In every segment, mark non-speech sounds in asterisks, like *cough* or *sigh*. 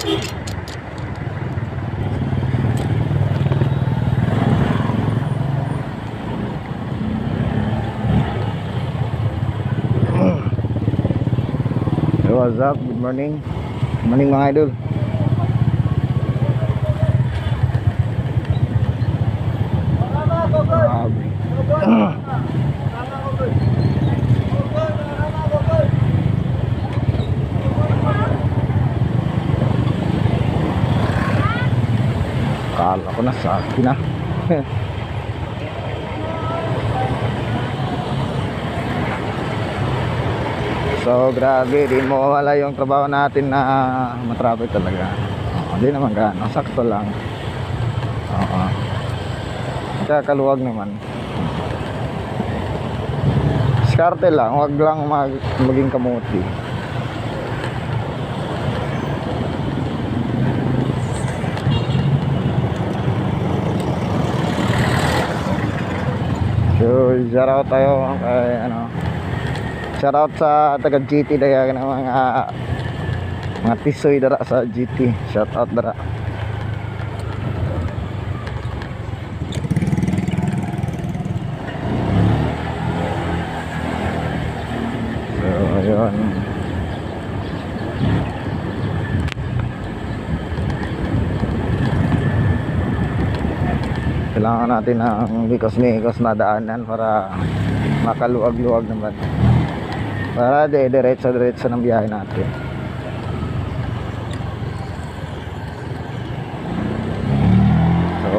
What's up? Good morning. Good morning mga idol. Grabe. Kala ko na sa akin na. *laughs* so grabe, di mo wala yung trabaho natin na matraffic talaga. Hindi naman gaano, sakto lang. Oo. Kakaluwag naman. Diskarte lang, wag lang mag, maging kamuti. So, tayo kay ano. Shout out sa taga GT daya ng mga mga tisoy dara sa GT. Shout out dara. So, ayun. Kailangan natin ng mikos-mikos na daanan para makaluwag-luwag naman. Para de diretso-diretso ng biyahe natin. So,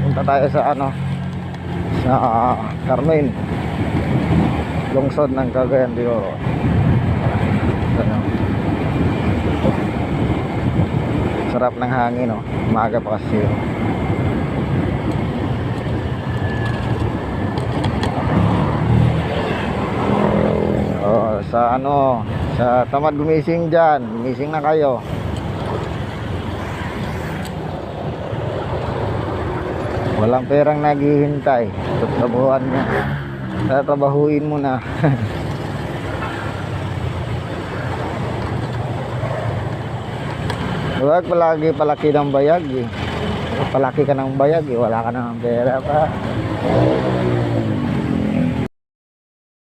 punta tayo sa ano sa Carmen. Lungsod ng Cagayan de Oro. Sarap ng hangin, no? Umaga pa kasi. oh. Oh, sa ano, sa tamad gumising dyan, gumising na kayo. Walang perang naghihintay. Tatrabahuan mo. Tatrabahuin mo na. *laughs* Huwag palagi palaki ng bayag eh. Palaki ka ng bayag eh. Wala ka ng pera pa.